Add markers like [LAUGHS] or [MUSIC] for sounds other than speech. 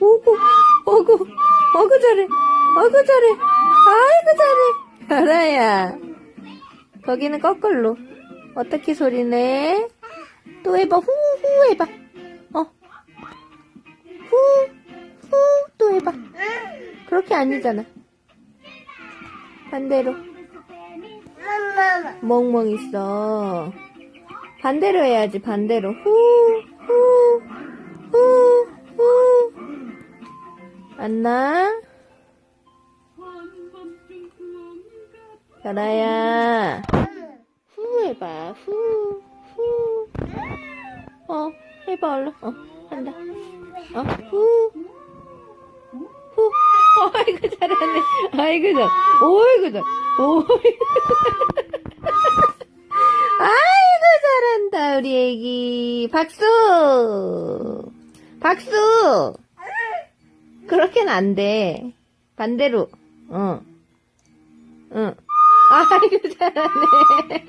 오구, 오구, 어구 잘해, 어구 잘해, 아이고 잘해. 알아야. 거기는 거꾸로. 어떻게 소리내? 또 해봐, 후, 후 해봐. 어. 후, 후, 또 해봐. 그렇게 아니잖아. 반대로. 멍멍 있어. 반대로 해야지, 반대로. 후, 후, 후, 후. 안나? 별아야. 후 해봐, 후, 후. 어, 해봐, 얼른. 어, 한다. 어, 후. 후. 아이고, 잘하네. 아이고, 잘. 오이고, 잘. 오이고. 아이고, 잘한다, 우리 애기. 박수! 박수! 그렇게는 안 돼. 반대로. 응. [LAUGHS] 응. 아이고, 잘하네.